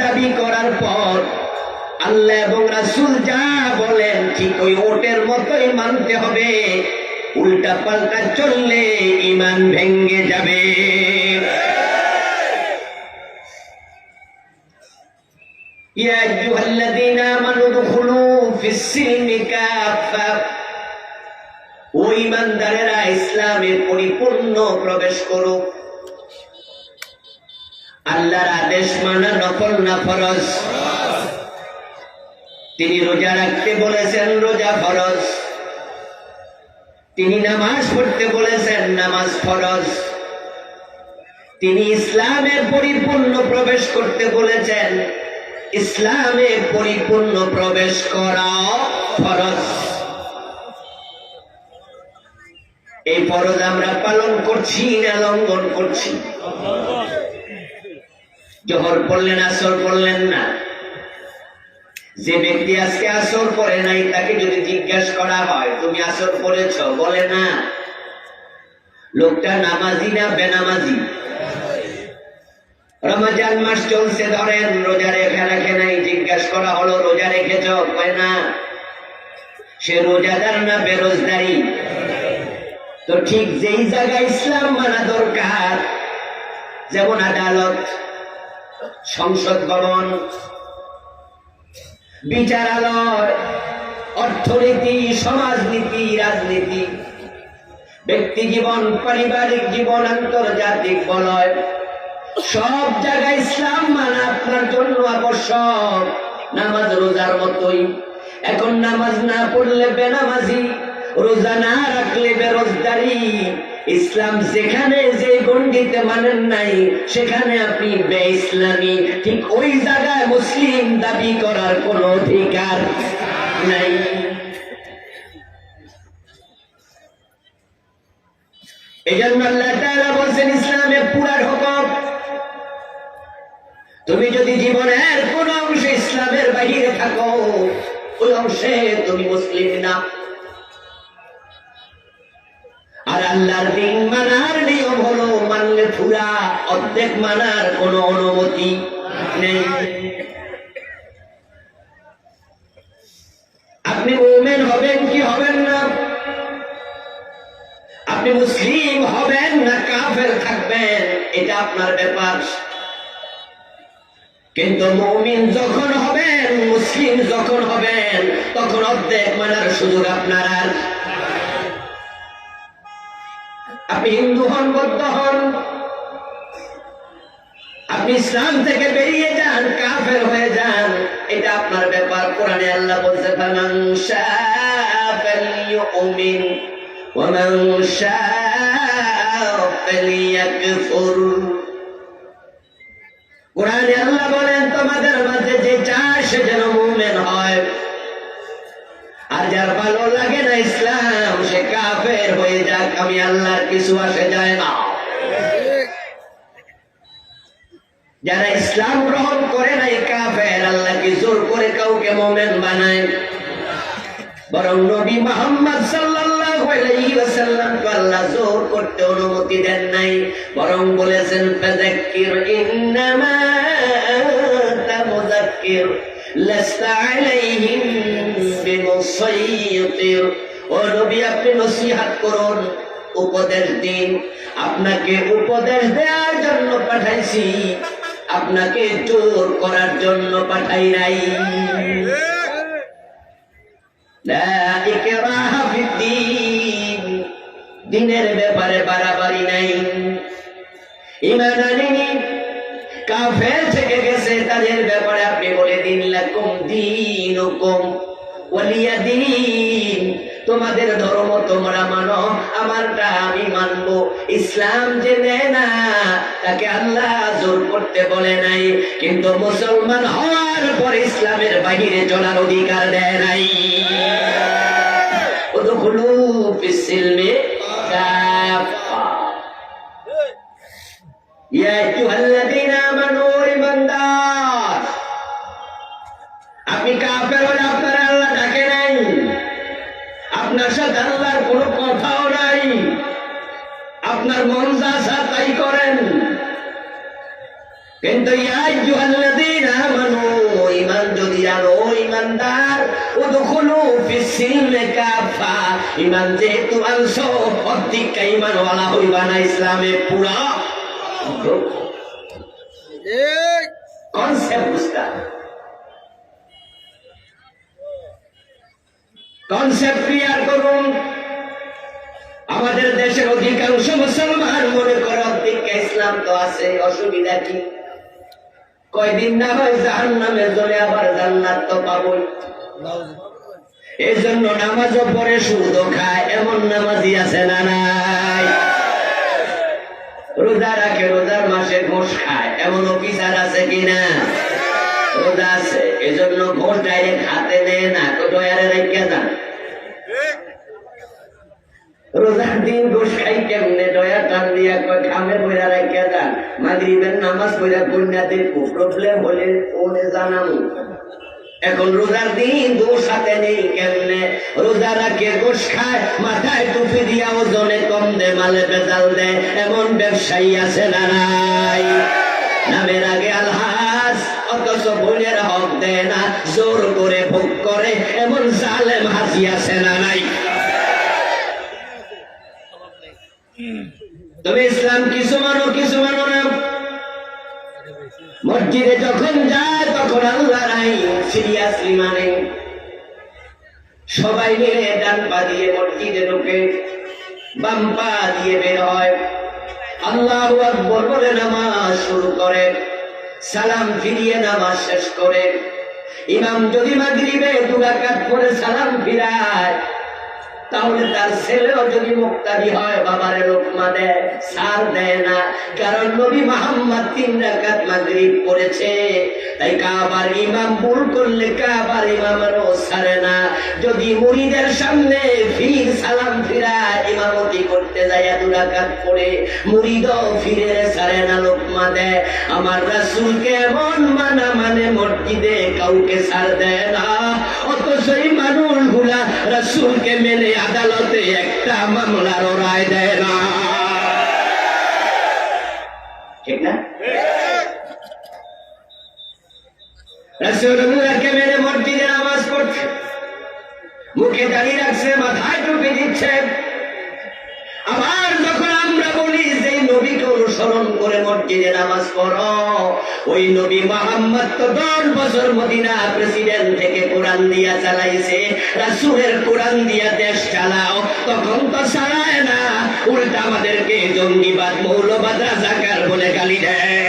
দাবি করার পর আল্লাহ এবং রাসূল যা বলেন, ঠিক ওই ওটের মতোই মানতে হবে। উল্টা পাল্টা চললে ইমান ভেঙ্গে যাবে। কাফা ও ইমানদারেরা ইসলামে পরিপূর্ণ প্রবেশ করুক। আল্লাহর আদেশ মানা নফল না ফরজ? তিনি রোজা রাখতে বলেছেন, রোজা ফরজ। তিনি নামাজ পড়তে বলেছেন, নামাজ ফরজ। তিনি ইসলামে পরিপূর্ণ প্রবেশ করতে বলেছেন, ইসলামে পরিপূর্ণ প্রবেশ করা ফরজ। এই ফরজ আমরা পালন করছি না লঙ্ঘন করছি? জহর পড়লেন, আসর পড়লেন না। যে ব্যক্তি আজকে আসর পড়ে নাই, তাকে যদি জিজ্ঞাসা করা হয়, তুমি আসর পড়েছ? বলে, না। লোকটা নামাজি না বেনামাজি? রমজান মাস চলছে, ধরেন, রোজা রেখে রাখে নাই, জিজ্ঞাসা করা হলো, রোজা রেখেছ? কয়, না। সে রোজাদার না বেরোজদারি? তো ঠিক যেই জায়গায় ইসলাম মানা দরকার, যেমন আদালত সংসদ ভবন, বিচারালয়, অর্থনীতি, সমাজনীতি, রাজনীতি, ব্যক্তি জীবন, পারিবারিক জীবন, আন্তর্জাতিক বলয়, সব জায়গায় ইসলাম মানা আপনার জন্য আবশ্যক। নামাজ রোজার মতোই। এখন নামাজ না পড়লে বেনামাজি, রোজা না রাখলে বেরোজগারি। ইসলাম যেখানে যে গণ্ডিতে মানেন নাই, সেখানে আপনি বে ইসলামী ঠিক ওই জায়গায় মুসলিম দাবি করার কোনো অধিকার নাই। তুমি যদি জীবনের কোন অংশে ইসলামের বাহিরে থাকো, ওই অংশে তুমি মুসলিম না। আল্লাহর দিন মানার নিয়ম হলো মানলে পুরা, অর্ধেক মানার কোনো অনুমতি নেই। আপনি ওমেন হবেন কি হবেন না? আপনি মুসলিম হবেন না কাফের থাকবেন? এটা আপনার ব্যাপার। কিন্তু মৌমিন যখন হবেন, মুসলিম যখন হবেন, তখন অর্ধেক মানার সুযোগ আপনার আপনি হিন্দু হন, বৌদ্ধ হন, আপনি ইসলাম থেকে বেরিয়ে যান, কাফের হয়ে যান, এটা আপনার ব্যাপার। কোরআনে আল্লাহ বলছে কোরআনে আল্লাহ বলেন, তোমাদের মাঝে যে, সে যেন মুমিন হয়। যার ভালো লাগে না ইসলাম, সে কাফের হয়ে যাক, আমি আল্লাহর কিছু আসে যায় না। যারা ইসলাম গ্রহণ করে নাই, কাফের, আল্লাহ কি জোর করে কাউকে মোমেন বানায়? বরং নবী মোহাম্মদ সাল্লাল্লাহু আলাইহি ওয়াসাল্লাম কে আল্লাহ জোর করতে অনুমতি দেন নাই, বরং বলেছেন, ফাযাক্কির ইন্নামা আনতা লাস্তা আলাইহিম বিমুসাইয়্যির ও নবী, আপনি নসিহত উপদেশ দিন। আপনাকে উপদেশ দেওয়ার জন্য পাঠাইছি। আপনাকে জোর করার জন্য পাঠাই নাই। দিনের ব্যাপারে বাড়াবাড়ি নাই। ইমান আনিনি কাফের থেকে গেছে, তাদের ব্যাপারে আপনি বলে দিন, লাকুম দিন ওয়ালিয়া দিন তোমাদের ধর্ম তোমরা মানো, আমারটা আমি মানবো। ইসলাম যে নেয় না, তাকে আল্লাহ জোর করতে বলে নাই। কিন্তু মুসলমান হওয়ার পর ইসলামের বাহিরে চলার অধিকার দেয় নাই। উদখুলু ফিস-সিলমি কাফা সাথে আল্লাহর কোনো কথাও নাই। আপনার মন যা চা তাই করেন। কিন্তু ইয়া আইয়ুহাল্লাযীনা আর ও ইমানদার ফিসসিলমে কাফা। ইমান যেহেতু আনছো অর্ধেকটা ইমানওয়ালা হইবা না ইসলামে পুরা কনসেপ্ট বুঝতে কনসেপ্ট ক্লিয়ার করুন। আমাদের দেশের অধিকাংশ মুসলমান মনে করে অর্ধেকটা ইসলাম তো আছে, অসুবিধা কি? কয়দিন না হয় জাহান নামে জ্বলে আবার জান্নাত তো পাবই। এই জন্য নামাজও পরে সুদ খায়, এমন নামাজি আছে না নাই? রোজা রাখে, রোজার মাসে ঘোষ খায়, এমন অফিসার আছে কিনা? রোজা আছে এজন্য ঘোষ ডাইরেক্ট হাতে নেয় না ডয়ারে রেখে যান রোজার দিন খাই কেমনে? দয়া টান দিয়া কয় খামে বইরা রাখিয়া যান। মাগরিবের নামাজ পড়া কন্যা দেখব প্রবলেম হলে ওনে জানামু এখন রোজার দিন দোষ হাতে নেই কেমনে? রোজা রাখে গোস খায় মাথায় টুপি দিয়া ওজনে কম দে মালে বেজাল দে। এমন ব্যবসায়ী আছে না নাই? নামের আগে আলহাস ভুলের হক দেয় না, জোর করে ভোগ করে, এমন জালেম হাসি আছে না নাই? তুমি ইসলাম কিছু মানো কিছু মানো না। মসজিদে যখন যায়, তখন আল্লাহ নাই সিরিয়াসলি মানে। সবাই মিলে ডান পা দিয়ে মসজিদে ঢুকে, বাম পা দিয়ে বের হয়। আল্লাহ বলে নামাজ শুরু করে। সালাম ফিরিয়ে নামাজ শেষ করে। ইমাম যদি মাগরিবে দু রাকাত পরে সালাম ফিরায়, তাহলে তার ছেলেও যদি মুক্তাদি হয়, বাবারে লোকমা দেয়, সার দেয় না। কারণ নবী মোহাম্মদ তিন রাকাত মাগরিব পড়েছে। তাই কাবার ইমাম ভুল করলে কাবার ইমামেরও সারে না। যদি মুরিদের সামনে ফির সালাম ফিরা ইমামতি করতে যায় দু রাকাত পড়ে মুরিদও ফিরে সারে না লোকমা দেয় আমার রাসূলকে এমন মানা মানে মসজিদে কাউকে সার দেয় না। এই মানুষগুলা রাসূলকে মেনে আদালতে একটা রায় দেয় না। মেনে মুখে দাঁড়িয়ে রাখছে, মাথায় টুপি দিচ্ছে। আবার যখন আমরা বলি যে নবীকে অনুসরণ করে মসজিদে নামাজ পড়ো, ওই নবী মোহাম্মদ তো দশ বছর মদিনা প্রেসিডেন্ট থেকে কোরআন দিয়া চালাইছে, রাসুলের কোরআন দিয়া দেশ চালাও, তখন তো চালায় না। উল্টা আমাদেরকে জঙ্গিবাদ, মৌলবাদ, রাজাকার বলে গালি দেয়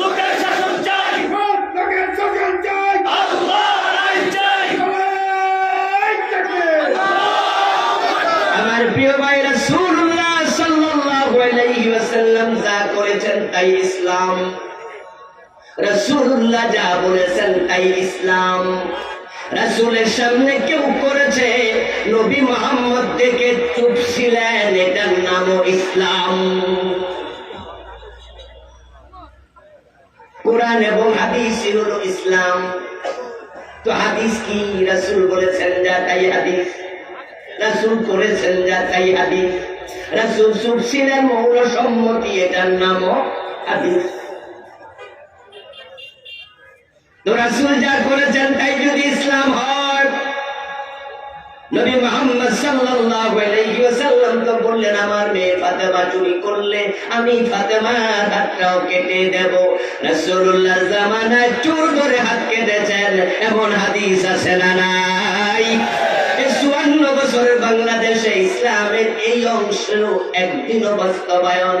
লোকের শাসন চাই আল্লাহ রায় চাই আমার প্রিয় ভাই রাসূলুল্লাহ সাল্লাল্লাহু আলাইহি ওয়াসাল্লাম যা করেছেন তাই ইসলাম রাসূলুল্লাহ যা বলেছেন তাই ইসলাম। রাসূলের সামনে কেউ করেছে, নবী মোহাম্মদ থেকে চুপ ছিলেন এটার নামও ইসলাম। কোরআন এবং হাদিস হলো ইসলাম। তো হাদিস কি রাসূল বলেছেন যা তাই হাদিস? রাসূল করেছেন যা তাই হাদিস। রাসূল চুপ ছিলেন মৌল সম্মতি এটার নামও হাদিস। যা করেছেন তাই যদি ইসলাম হয়। নবী মোহাম্মদ সাল্লাল্লাহু আলাইহি ওয়াসাল্লাম তো বললেন, আমার মেয়ে ফাতেমা চুরি করলে আমি ফাতেমার হাতটাও কেটে দেব। রাসূলুল্লাহর জামানায় চোর ধরে হাত কেটেছেন, এমন হাদিস আছে না নাই? চুয়ান্ন বছরের বাংলাদেশে ইসলামের এই অংশ একদিনও বাস্তবায়ন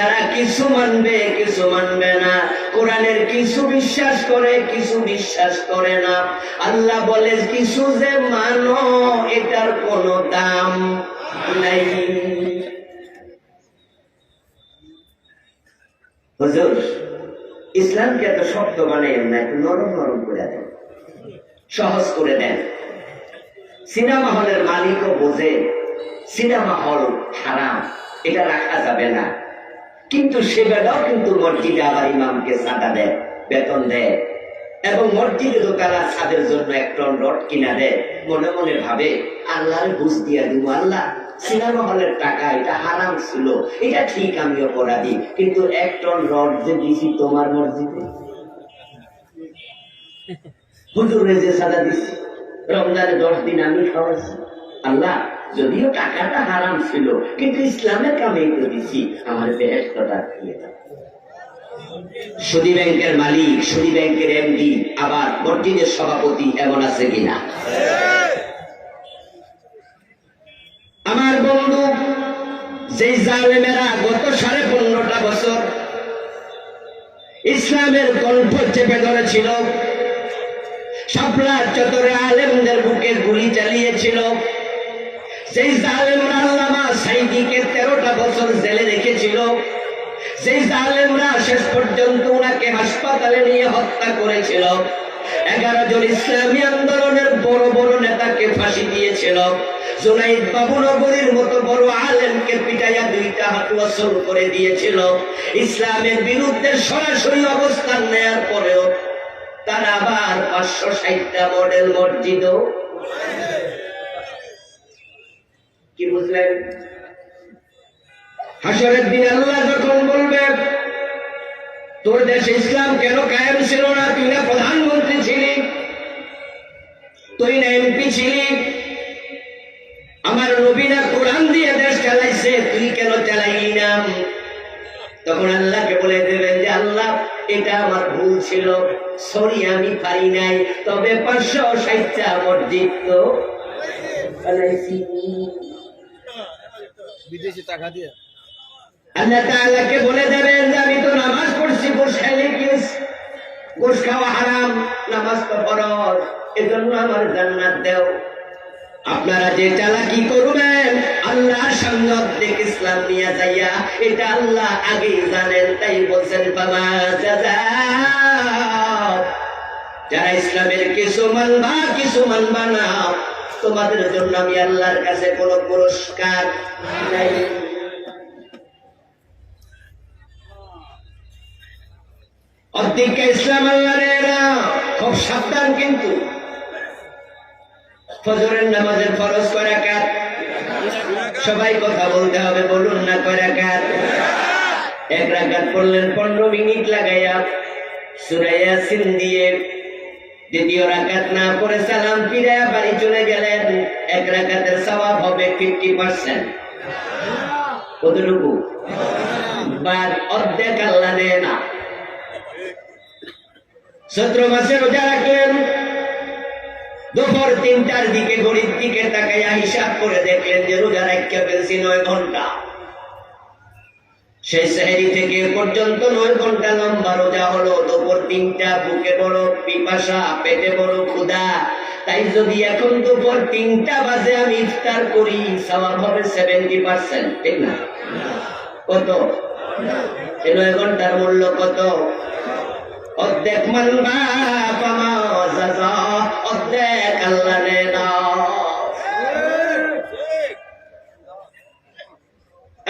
যারা কিছু মানবে কিছু মানবে না। কোরআনের কিছু বিশ্বাস করে, কিছু বিশ্বাস করে না। আল্লাহ বলে, কিছু যে মানো, এটার কোনো দাম নাই। হুজুর, ইসলামকে এত শব্দ বানাইন না, একটু নরম নরম করে দেন। সহজ করে দেন। সিনেমা হলের মালিকও বোঝে, সিনেমা হল হারাম, এটা রাখা যাবে না। কিন্তু সে বেলাও কিন্তু মসজিদে আবার ইমামকে চাঁদা দেয়, বেতন দেয়। এবং মসজিদে দোকানা ছাদের জন্য এক টন রড কিনা দেয়। মনে মনে ভাবে, আল্লাহর বুঝ দিয়া দিব আল্লাহ সিনেমা হলের টাকা, এটা হারাম ছিল, এটা ঠিক আমি অপরাধী, কিন্তু এক টন রড যে দিছি তোমার মসজিদে? হুজুরে যে সাদা দিছি রমজানে দশ দিন আমি খাওয়াইছি আল্লাহ যদিও টাকাটা হারাম ছিল, কিন্তু ইসলামের কামেই তো দিছি আমার বেহেস্তটা দিয়ে দাও সুদী ব্যাংকের মালিক, সুদী ব্যাংকের এমডি, আবার মসজিদের সভাপতি এমন আছে কিনা? আমার বন্ধু, যেই জালেমেরা গত সাড়ে পনেরোটা বছর ইসলামের কণ্ঠ চেপে ধরেছিল শাপলার চতরে আলেমদের বুকে গুলি চালিয়েছিল সেই জালেমরা আল্লামা সাইদিকে তেরোটা বছর জেলে রেখেছিল সেই জালেমরা শেষ পর্যন্ত ওনাকে হাসপাতালে নিয়ে হত্যা করেছিল, এগারো জন ইসলামী আন্দোলনের বড় বড় নেতাকে ফাঁসি দিয়েছিল, জুনাইদ বাবু নগরীর মতো বড় আলেমকে পিটাইয়া দুইটা হাত ওয়াসল করে দিয়েছিল। ইসলামের বিরুদ্ধে সরাসরি অবস্থান নেয়ার পরেও তারা আবার পাঁচশো ষাটটা মডেল মসজিদ কি বুঝলেন? হাসরের দিন আল্লাহ যখন বলবে, তোর দেশে ইসলাম কেন কায়েম ছিল না? তুই না প্রধানমন্ত্রী ছিলি? তুই না এমপি ছিলি? আমার নবীনা কোরআন দিয়ে দেশ চালাইছে, তুই কেন চালাইলি না? তখন আল্লাহকে বলে দেবেন যে, আল্লাহ, এটা আমার ভুল ছিল। সরি আমি পারি নাই। তবে পাঁচশো ষাটটা মসজিদ বানাইছি। বিদেশি টাকা দিয়ে। আল্লাহ তাআলাকে বলে দেবেন যে, আমি তো নামাজ পড়ছি খাওয়া হারাম, নামাজ তো ফরজ। এজন্য আমার জান্নাত আপনারা যে চালাকি করবেন, আল্লাহর ইসলাম নিয়ে যাইয়া, এটা আল্লাহ আগেই জানেন, তাই বলছেন, বাবা যারা ইসলামের কিছু মানবা কিছু মানবা না। তোমাদের জন্য আমি আল্লাহর কাছে কোনো পুরস্কার নাই। সবাই কথা বলতে হবে, বলুন না করা কার এক রাকাত পড়লেন, পনেরো মিনিট লাগাইয়া সুরাইয়া সিন দিয়ে দ্বিতীয় রাকাত না পড়ে সালাম ফিরাইয়া বাড়ি চলে গেলেন, এক রাকাতের হবে ফিফটি পার্সেন্ট কতটুকু? বাদ অর্ধেক আল্লাহ নেয় না। সতেরো মাসে রোজা রাখলেন, দুপুর তিনটার দিকে ঘড়ির দিকে তাকাইয়া হিসাব করে দেখলেন যে রোজা রাখিয়া ফেলছি নয় ঘণ্টা। সেই সেহেরি থেকে পর্যন্ত নয় ঘণ্টা লম্বা রোজা হলো। দুপুর তিনটা, বুকে বড় পিপাসা, পেটে বড় ক্ষুধা। তাই যদি এখন দুপুর তিনটা বাজে আমি ইফতার করি সবার হবে সেভেন্টি পার্সেন্ট ঠিক না? কত? এই নয় ঘণ্টার মূল্য কত? অর্ধেক মানবা পামা অর্ধেক আল্লাহ নে দাও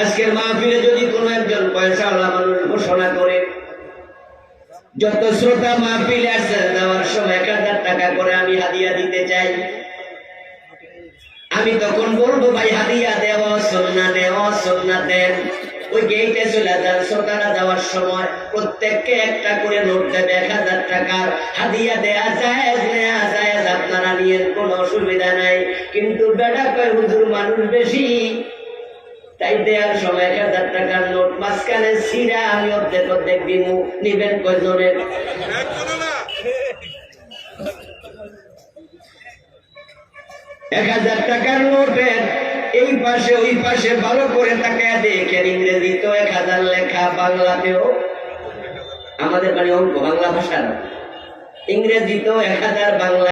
আজকের মাহফিলে যদি কোন একজন পয়সা মানুষ ঘোষণা করে, যত শ্রোতা মাহফিলে আসেন দেওয়ার সময় এক হাজার টাকা করে আমি হাদিয়া দিতে চাই। আমি তখন বলব, ভাই, হাদিয়া দেওয়া সন্না দেওয়া সন্না দেন। ওই গেটে চলে যান, শ্রোতারা যাওয়ার সময় প্রত্যেককে একটা করে নোট দেবে, এক হাজার টাকার হাদিয়া দেয়া যায় নেওয়া যায় আপনারা নিয়েন কোনো অসুবিধা নাই। কিন্তু বেড়া কয়, হুজুর, মানুষ বেশি। তাই দেওয়ার সময় এক হাজার টাকার নোট, মাঝখানে সিরা আমি অর্ধেক অর্ধেক দিমু, নিবেন কয়জনের এক হাজার টাকার নোটের এই পাশে, ওই পাশে ভালো করে তাকায় দেখেন ইংরেজি তো এক হাজার লেখা বাংলাতেও। আমাদের মানে অঙ্ক, বাংলা ভাষার। ইংরেজি তো এক হাজার বাংলা